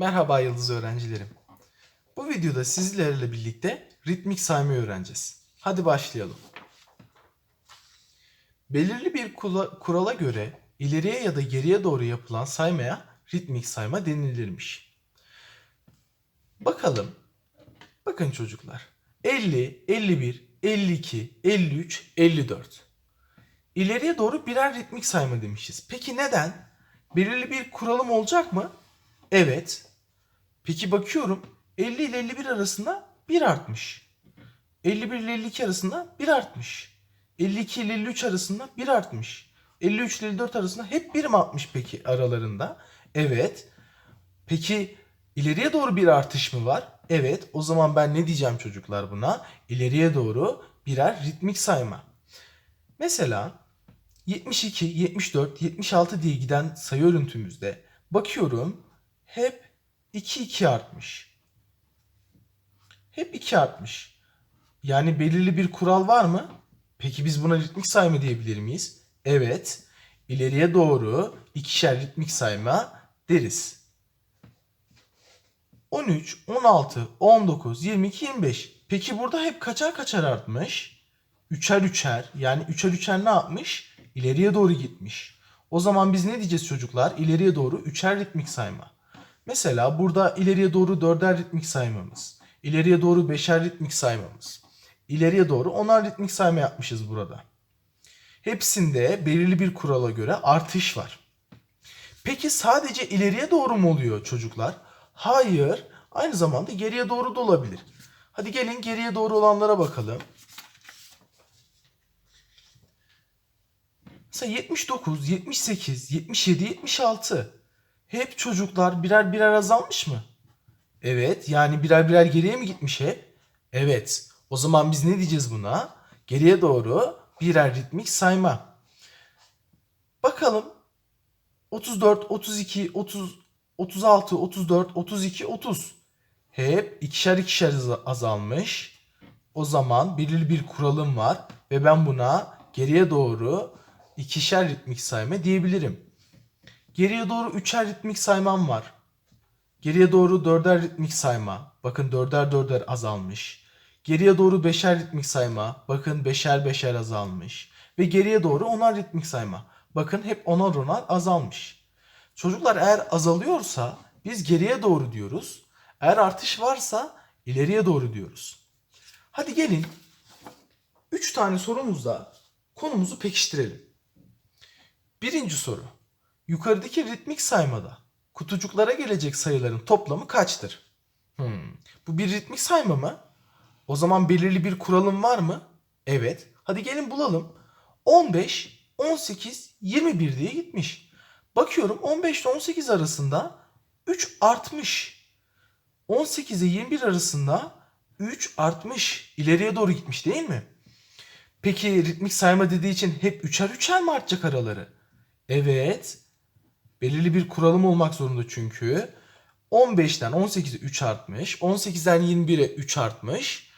Merhaba Yıldız öğrencilerim. Bu videoda sizlerle birlikte ritmik saymayı öğreneceğiz. Hadi başlayalım. Belirli bir kurala göre ileriye ya da geriye doğru yapılan saymaya ritmik sayma denilirmiş. Bakalım. Bakın çocuklar. 50, 51, 52, 53, 54. İleriye doğru birer ritmik sayma demişiz. Peki neden? Belirli bir kuralım olacak mı? Evet. Peki bakıyorum 50 ile 51 arasında 1 artmış. 51 ile 52 arasında 1 artmış. 52 ile 53 arasında 1 artmış. 53 ile 54 arasında hep 1 mi artmış peki aralarında? Evet. Peki ileriye doğru bir artış mı var? Evet. O zaman ben ne diyeceğim çocuklar buna? İleriye doğru birer ritmik sayma. Mesela 72, 74, 76 diye giden sayı örüntümüzde bakıyorum hep 2 2 artmış. Hep 2 artmış. Yani belirli bir kural var mı? Peki biz buna ritmik sayma diyebilir miyiz? Evet. İleriye doğru ikişer ritmik sayma deriz. 13, 16, 19, 22, 25. Peki burada hep kaçar kaçar artmış? Üçer üçer yani üçer üçer ne yapmış? İleriye doğru gitmiş. O zaman biz ne diyeceğiz çocuklar? İleriye doğru üçer ritmik sayma. Mesela burada ileriye doğru dörder ritmik saymamız. ileriye doğru beşer ritmik saymamız. ileriye doğru onar ritmik sayma yapmışız burada. Hepsinde belirli bir kurala göre artış var. Peki sadece ileriye doğru mu oluyor çocuklar? Hayır. Aynı zamanda geriye doğru da olabilir. Hadi gelin geriye doğru olanlara bakalım. Mesela 79, 78, 77, 76. Hep çocuklar birer birer azalmış mı? Evet. Yani birer birer geriye mi gitmiş hep? Evet. O zaman biz ne diyeceğiz buna? Geriye doğru birer ritmik sayma. Bakalım. 34, 32, 30, 36, 34, 32, 30. Hep ikişer ikişer az- azalmış. O zaman belirli bir kuralım var ve ben buna geriye doğru ikişer ritmik sayma diyebilirim. Geriye doğru üçer ritmik saymam var. Geriye doğru dörder ritmik sayma. Bakın dörder dörder azalmış. Geriye doğru beşer ritmik sayma. Bakın beşer beşer azalmış. Ve geriye doğru onar ritmik sayma. Bakın hep onar onar azalmış. Çocuklar eğer azalıyorsa biz geriye doğru diyoruz. Eğer artış varsa ileriye doğru diyoruz. Hadi gelin 3 tane sorumuzla konumuzu pekiştirelim. Birinci soru. Yukarıdaki ritmik saymada kutucuklara gelecek sayıların toplamı kaçtır? Hmm, Bu bir ritmik sayma mı? O zaman belirli bir kuralım var mı? Evet. Hadi gelin bulalım. 15, 18, 21 diye gitmiş. Bakıyorum 15 ile 18 arasında 3 artmış. 18 ile 21 arasında 3 artmış. İleriye doğru gitmiş değil mi? Peki ritmik sayma dediği için hep üçer üçer mi artacak araları? Evet. Belirli bir kuralım olmak zorunda çünkü. 15'ten 18'e 3 artmış. 18'den 21'e 3 artmış.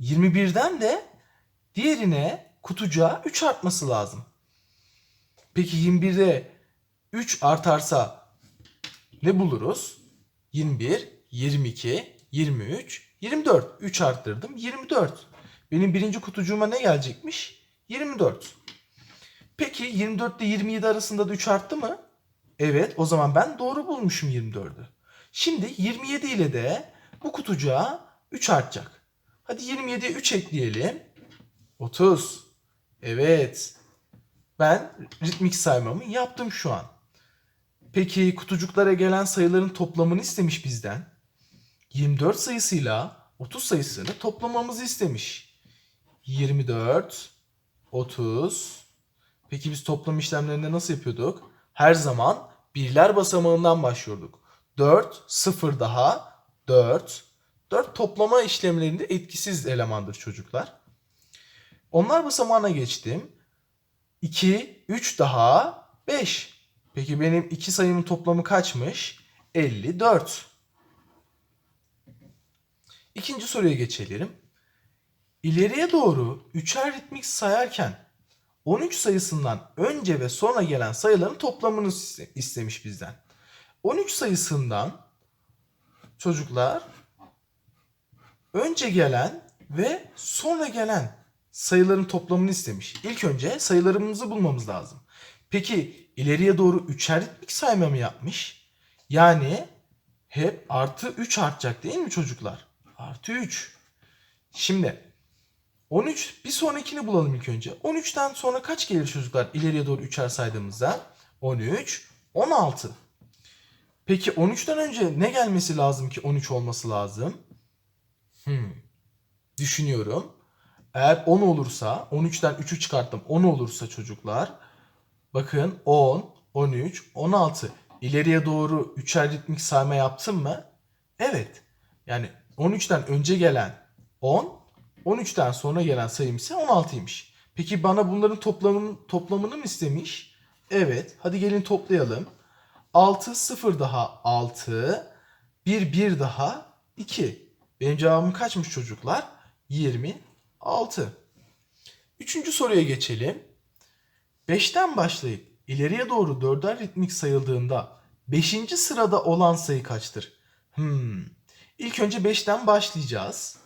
21'den de diğerine kutucuğa 3 artması lazım. Peki 21'de 3 artarsa ne buluruz? 21, 22, 23, 24. 3 arttırdım 24. Benim birinci kutucuğuma ne gelecekmiş? 24. Peki 24 ile 27 arasında da 3 arttı mı? Evet o zaman ben doğru bulmuşum 24'ü. Şimdi 27 ile de bu kutucuğa 3 artacak. Hadi 27'ye 3 ekleyelim. 30. Evet. Ben ritmik saymamı yaptım şu an. Peki kutucuklara gelen sayıların toplamını istemiş bizden. 24 sayısıyla 30 sayısını toplamamızı istemiş. 24, 30. Peki biz toplam işlemlerinde nasıl yapıyorduk? Her zaman birler basamağından başlıyorduk. 4, 0 daha 4. 4 toplama işlemlerinde etkisiz elemandır çocuklar. Onlar basamağına geçtim. 2, 3 daha 5. Peki benim iki sayımın toplamı kaçmış? 54. İkinci soruya geçelim. İleriye doğru üçer ritmik sayarken 13 sayısından önce ve sonra gelen sayıların toplamını iste- istemiş bizden. 13 sayısından çocuklar önce gelen ve sonra gelen sayıların toplamını istemiş. İlk önce sayılarımızı bulmamız lazım. Peki ileriye doğru üçer ritmik sayma mı yapmış? Yani hep artı 3 artacak değil mi çocuklar? Artı 3. Şimdi 13 bir sonrakini bulalım ilk önce. 13'ten sonra kaç gelir çocuklar ileriye doğru üçer saydığımızda? 13, 16. Peki 13'ten önce ne gelmesi lazım ki 13 olması lazım? Hmm. Düşünüyorum. Eğer 10 olursa 13'ten 3'ü çıkarttım 10 olursa çocuklar bakın 10, 13, 16 ileriye doğru üçer ritmik sayma yaptım mı? Evet. Yani 13'ten önce gelen 10, 13'ten sonra gelen sayım ise 16'ymış. Peki bana bunların toplamını, toplamını mı istemiş? Evet. Hadi gelin toplayalım. 6, 0 daha 6, 1, 1 daha 2. Benim cevabım kaçmış çocuklar? 26. Üçüncü soruya geçelim. 5'ten başlayıp ileriye doğru 4'er ritmik sayıldığında 5. sırada olan sayı kaçtır? Hmm. İlk önce 5'ten başlayacağız.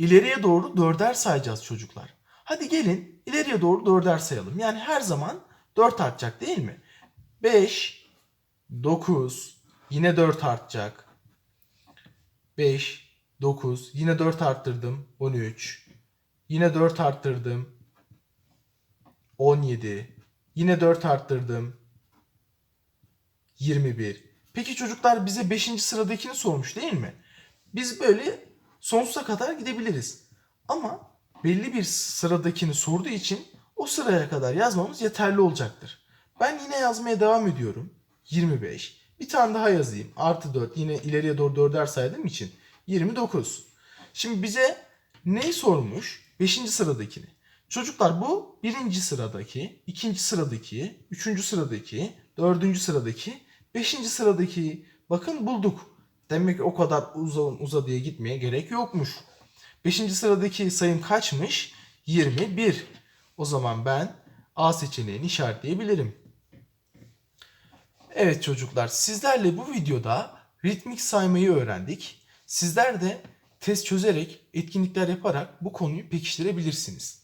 İleriye doğru 4'er sayacağız çocuklar. Hadi gelin ileriye doğru 4'er sayalım. Yani her zaman 4 artacak değil mi? 5, 9, yine 4 artacak. 5, 9, yine 4 arttırdım. 13, yine 4 arttırdım. 17, yine 4 arttırdım. 21. Peki çocuklar bize 5. sıradakini sormuş değil mi? Biz böyle sonsuza kadar gidebiliriz. Ama belli bir sıradakini sorduğu için o sıraya kadar yazmamız yeterli olacaktır. Ben yine yazmaya devam ediyorum. 25. Bir tane daha yazayım. Artı 4. Yine ileriye doğru 4'er saydığım için 29. Şimdi bize neyi sormuş? 5. sıradakini. Çocuklar bu birinci sıradaki, ikinci sıradaki, üçüncü sıradaki, dördüncü sıradaki, beşinci sıradaki. Bakın bulduk. Demek ki o kadar uzun uzadıya gitmeye gerek yokmuş. Beşinci sıradaki sayım kaçmış? 21. O zaman ben A seçeneğini işaretleyebilirim. Evet çocuklar sizlerle bu videoda ritmik saymayı öğrendik. Sizler de test çözerek, etkinlikler yaparak bu konuyu pekiştirebilirsiniz.